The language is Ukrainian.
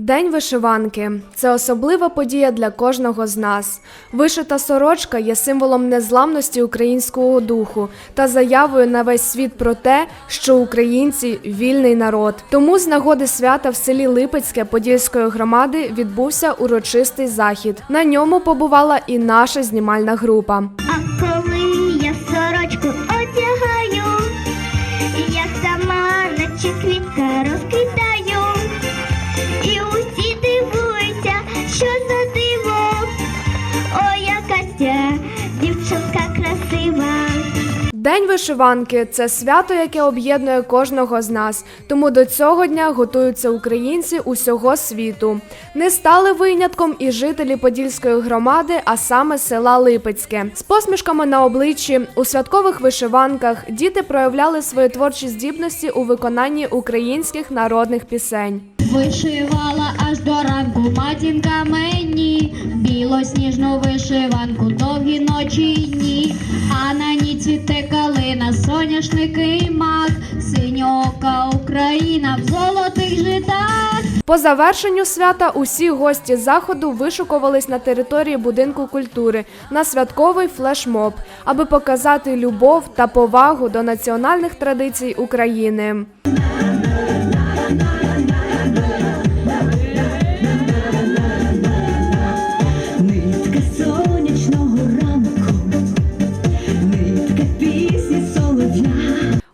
День вишиванки це особлива подія для кожного з нас. Вишита сорочка є символом незламності українського духу та заявою на весь світ про те, що українці вільний народ. Тому з нагоди свята в селі Липецьке Подільської громади відбувся урочистий захід. На ньому побувала і наша знімальна група. А коли я сорочку одягаю, я сама наче квітка розквітаю, День вишиванки це свято, яке об'єднує кожного з нас. Тому до цього дня готуються українці усього світу. Не стали винятком і жителі Подільської громади, а саме села Липецьке. З посмішками на обличчі у святкових вишиванках діти проявляли свої творчі здібності у виконанні українських народних пісень. Вишивала аж до ранку матінка мені, білосніжну вишиванку, довгі ночі й дні, а на ній цвіте калина, соняшники мак, синьока Україна в золотих житах. По завершенню свята усі гості заходу вишукувались на території будинку культури на святковий флешмоб, аби показати любов та повагу до національних традицій України. Нитка сонячного ранку,